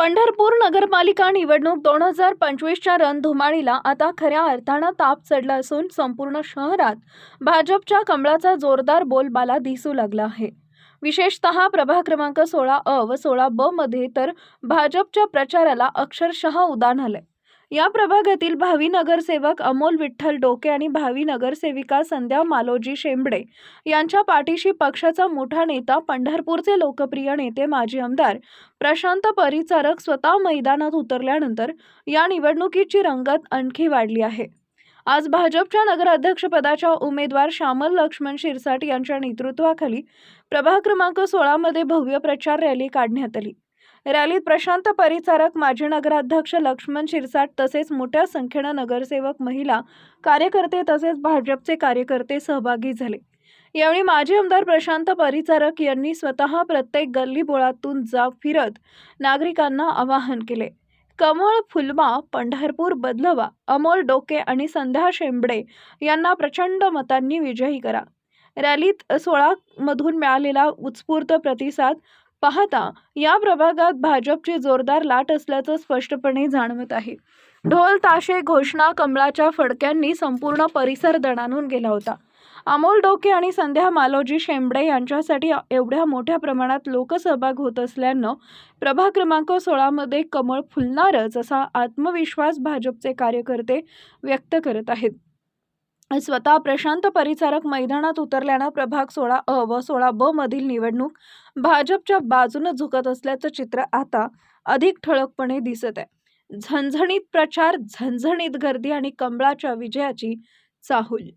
पंढरपूर नगरपालिका निवडणूक दोन हजार पंचवीसच्या रणधुमाळीला आता खऱ्या अर्थानं ताप चढला असून संपूर्ण शहरात भाजपच्या कमळाचा जोरदार बोलबाला दिसू लागला आहे. विशेषतः प्रभाग क्रमांक सोळा अ व सोळा ब मध्ये तर भाजपच्या प्रचाराला अक्षरशः उदान आलंय या प्रभागातील भावी नगरसेवक अमोल विठ्ठल डोके आणि भावी नगरसेविका संध्या मालोजी शेंबडे यांच्या पाठीशी पक्षाचा मोठा नेता पंढरपूरचे लोकप्रिय नेते माजी आमदार प्रशांत परिचारक स्वतः मैदानात उतरल्यानंतर या निवडणुकीची रंगत आणखी वाढली आहे. आज भाजपच्या नगराध्यक्षपदाच्या उमेदवार श्यामल लक्ष्मण शिरसाट यांच्या नेतृत्वाखाली प्रभाग क्रमांक सोळामध्ये भव्य प्रचार रॅली काढण्यात आली. रॅलीत प्रशांत परिचारक माजी नगराध्यक्ष लक्ष्मण शिरसाट तसेच मोठ्या संख्येनं नगरसेवक महिला कार्यकर्ते तसेच भाजपचे कार्यकर्ते सहभागी झाले. यावेळी माजी आमदार प्रशांत परिचारक यांनी स्वतः प्रत्येक गल्लीबोळातून जा फिरत नागरिकांना आवाहन केले. कमळ फुलवा पंढरपूर बदलवा अमोल डोके आणि संध्या शेंबडे यांना प्रचंड मतांनी विजयी करा. रॅलीत सोळा मधून मिळालेला उत्स्फूर्त प्रतिसाद पाहता या प्रभागात भाजपची जोरदार लाट असल्याचं स्पष्टपणे जाणवत आहे. ढोल ताशे घोषणा कमळाच्या फडक्यांनी संपूर्ण परिसर दणानून गेला होता. अमोल डोके आणि संध्या मालोजी शेंबडे यांच्यासाठी एवढ्या मोठ्या प्रमाणात लोकसहभाग होत असल्यानं प्रभाग क्रमांक सोळामध्ये कमळ फुलणारच असा आत्मविश्वास भाजपचे कार्यकर्ते व्यक्त करत आहेत. स्वतः प्रशांत परिचारक मैदानात उतरल्यानं प्रभाग सोळा अ व सोळा ब मधील निवडणूक भाजपच्या बाजूनं झुकत असल्याचं चित्र आता अधिक ठळकपणे दिसत आहे. झणझणीत प्रचार झणझणीत गर्दी आणि कमळाच्या विजयाची चाहूल